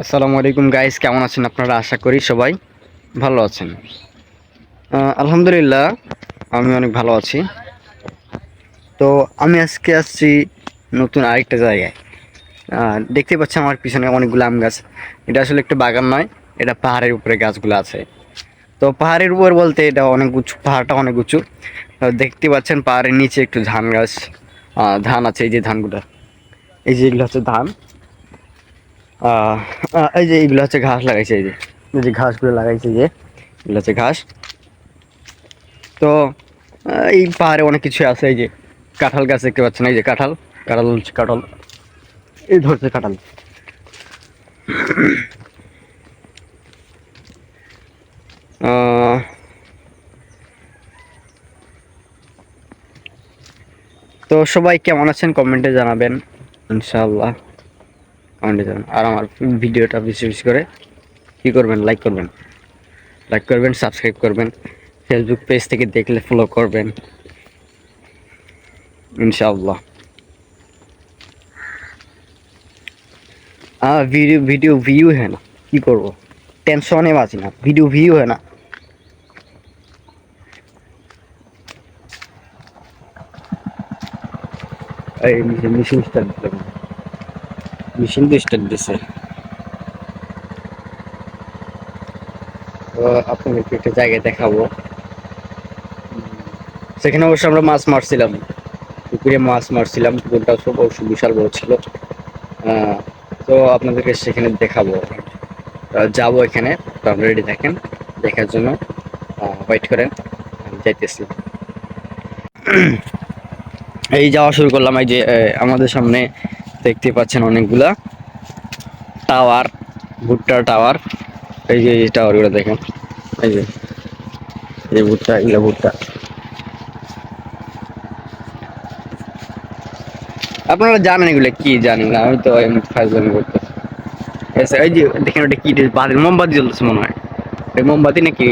আসসালামু আলাইকুম গাইস কেমন আছেন আপনারা? আশা করি সবাই ভালো আছেন। আলহামদুলিল্লাহ, আমি অনেক ভালো আছি। তো আমি আজকে আসছি নতুন আরেকটা জায়গায়। দেখতে পাচ্ছেন আমার পিছনে অনেকগুলো আম গাছ। এটা আসলে একটা বাগান নয়, এটা পাহাড়ের উপরে গাছগুলো আছে। তো পাহাড়ের উপর বলতে এটা অনেক উঁচু, পাহাড়টা অনেক উঁচু। দেখতে পাচ্ছেন পাহাড়ের নিচে একটু ধান গাছ। ধান আছে, এই যে ধানগুলো। এই যে এগুলো হচ্ছে ধান। এই যে এইগুলো হচ্ছে ঘাস লাগাইছে, এই যে এই যে ঘাসগুলো লাগাইছে যে, এগুলো হচ্ছে ঘাস। তো এই পাহাড়ে অনেক কিছু আছে, এই যে কাঁঠাল গাছ দেখতে পাচ্ছেন, এই যে কাঁঠাল কাঁঠাল হচ্ছে কাঁঠাল, এই ধরছে কাঁঠাল। তো সবাই কেমন আছেন কমেন্টে জানাবেন, ইনশাআল্লাহ। কমেন্টে জানাবেন আর আমার ভিডিওটা বেশি বেশি করে কী করবেন লাইক করবেন লাইক করবেন সাবস্ক্রাইব করবেন ফেসবুক পেজ থেকে দেখলে ফলো করবেন ইনশাআল্লাহ हाँ वीडियो वीडियो व्यू है ना की করব টেনশনে বাঁচি না ভিডিও ভিউ হয় না এই মেশিন স্টার্ট দিলাম মেশিন তো স্টার্ট দিছে। তো আপনাদেরকে একটা জায়গায় দেখাবো। সেখানে অবশ্য আমরা মাছ মারছিলাম। পুকুরে মাছ মারছিলাম, পুকুরটা সব অবশ্য বিশাল বড় ছিল। তো আপনাদেরকে সেখানে দেখাবো। যাব এখানে, তো আপনারা রেডি থাকেন, দেখার জন্য। ওয়েট করেন যাইতেছি। এই যাওয়া শুরু করলাম এই যে আমাদের সামনে দেখতে পাচ্ছেন অনেকগুলা টাওয়ার, ভুট্টার টাওয়ার। এই যে, এই টাওয়ারগুলো দেখেন। এই যে, এই ভুট্টা, এগুলো ভুট্টা। আপনারা জানেন এগুলো কি, জানেন না, আমি তো এমনি ফাইজলামি করতেছি। এসে এই যে, দেখেন ওটা কি বাতিল মোমবাতি জ্বলতেছে মনে হয়। এই মোমবাতি নাকি?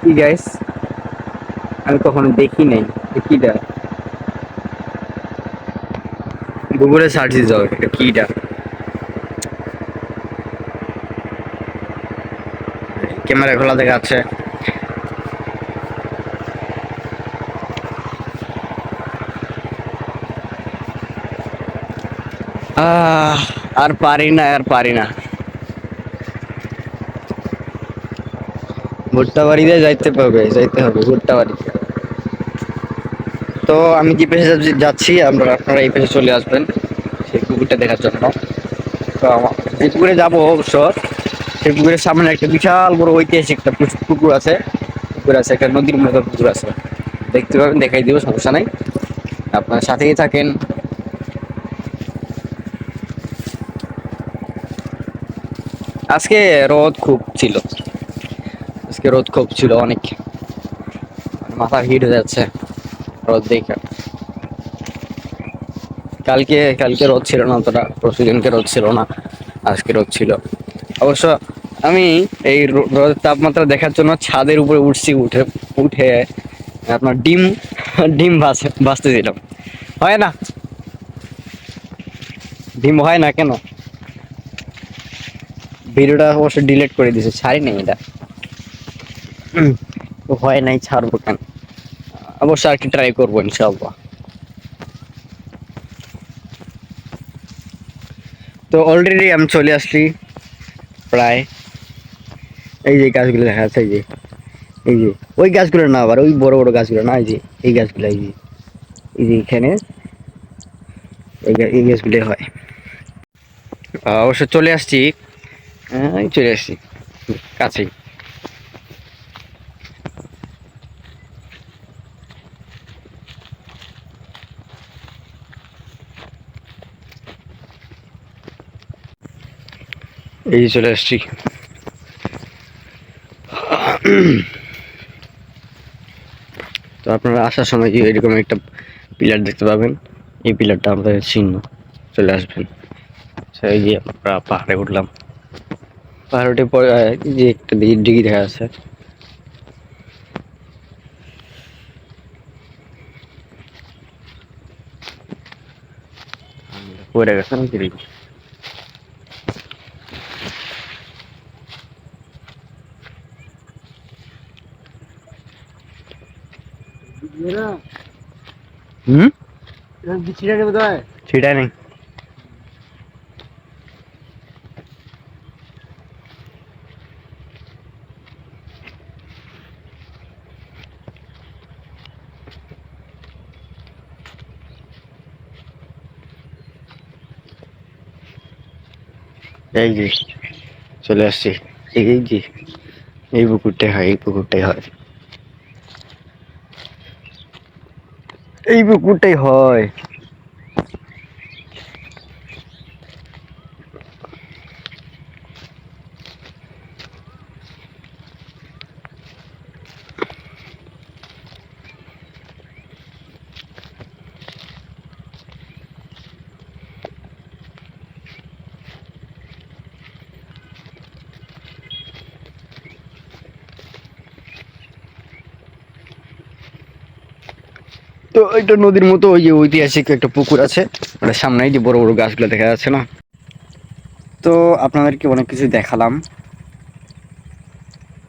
কি গাইস আমি কখনো দেখি নাই। এটা কিটা গুগলে সার্চ দিয়ে যাও এটা কিটা? ক্যামেরা খোলা দেখা যাচ্ছে। আহ, আর পারি না আর পারি না। ভুট্টা বাড়িতে যাইতে হবে যাইতে হবে ভুট্টা বাড়িতে। তো আমি যে পেশে যাচ্ছি আমরা আপনারা এই পেশে চলে আসবেন সেই পুকুরটা দেখার জন্য। তো যে পুকুরে যাব অবশ্য। সেই পুকুরের সামনে একটা বিশাল বড় ঐতিহাসিক একটা পুকুর আছে। পুকুর আছে, একটা নদীর মতো পুকুর আছে। দেখতে পাবেন, দেখাই দিব, সমস্যা নাই। আপনার সাথেই থাকেন। আজকে রোদ খুব ছিল। আজকে রোদ খুব ছিল অনেক। মাথা হিট হয়ে যাচ্ছে। দেখে। কালকে কালকে রোদ ছিল না, অতটা রোদ ছিল না, আজকে রোদ ছিল। অবশ্য আমি এই রোদের তাপমাত্রা দেখার জন্য ছাদের উপরে উঠছি, উঠে উঠে আপনার ডিম ডিম দিলাম হয় না? ডিম হয় না কেন? ভিডিওটা অবশ্য ডিলিট করে দিয়েছে ছাড়ি নাই এটা হয় নাই, ছাড়বো কেন? অবশ্য আর কি ট্রাই করব, ইনশাআল্লাহ। তো অলরেডি আমি চলে আসছি প্রায়। এই যে গাছগুলো দেখা যাচ্ছে, এই যে এই যে, ওই গাছগুলো না আবার, ওই বড় বড় গাছগুলো না, এই যে, এই গাছগুলো, এই যে এই যে এখানে, এই গাছগুলো হয়। অবশ্য চলে আসছি। হ্যাঁ চলে আসছি, কাছেই। এই চলে আসছি। তো আপনারা আসার সময় এরকম একটা পিলার দেখতে পাবেন? এই পিলারটা আমাদের চিহ্ন। চলে আসবেন। আচ্ছা, এই যে আমরা পাহাড়ে উঠলাম। পাহাড়ে উঠে পরে যে একটা দিঘি দেখা আছে পড়ে গেছে নাকি হুম? ছিঁড়ে নেবে তো সেটাই নেই এই যে চলে আসছি। এই যে এই পুকুরটাই হয় এই পুকুরটাই হয়। এই পুকুরটাই হয়। তো এটা নদীর মতো ওই যে ঐতিহাসিক একটা পুকুর আছে। মানে সামনেই যে বড় বড় গাছগুলো দেখা যাচ্ছে না? তো আপনাদেরকে অনেক কিছু দেখালাম।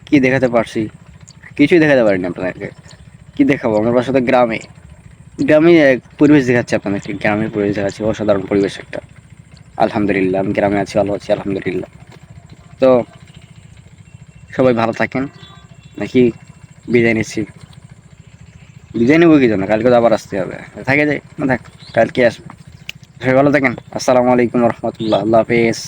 কি দেখাতে পারছি? কিছুই দেখাতে পারিনি আপনাদেরকে। কি দেখাবো? আমার বাসা তো গ্রামে। গ্রামে এক পরিবেশ দেখাচ্ছে আপনাদেরকে। গ্রামের পরিবেশ দেখাচ্ছে। অসাধারণ পরিবেশ একটা। আলহামদুলিল্লাহ, আমি গ্রামে আছি, ভালো আছি, আলহামদুলিল্লাহ। তো সবাই ভালো থাকেন। নাকি বিদায় নিচ্ছি? বিদায় নেব কি জন্য? কালকে তো আবার আসতে হবে। থাকে যাই, না থাক কালকে আসবে। সবাই ভালো থাকেন। আসসালামু আলাইকুম রহমতুল্লাহ। আল্লাহ হাফেজ।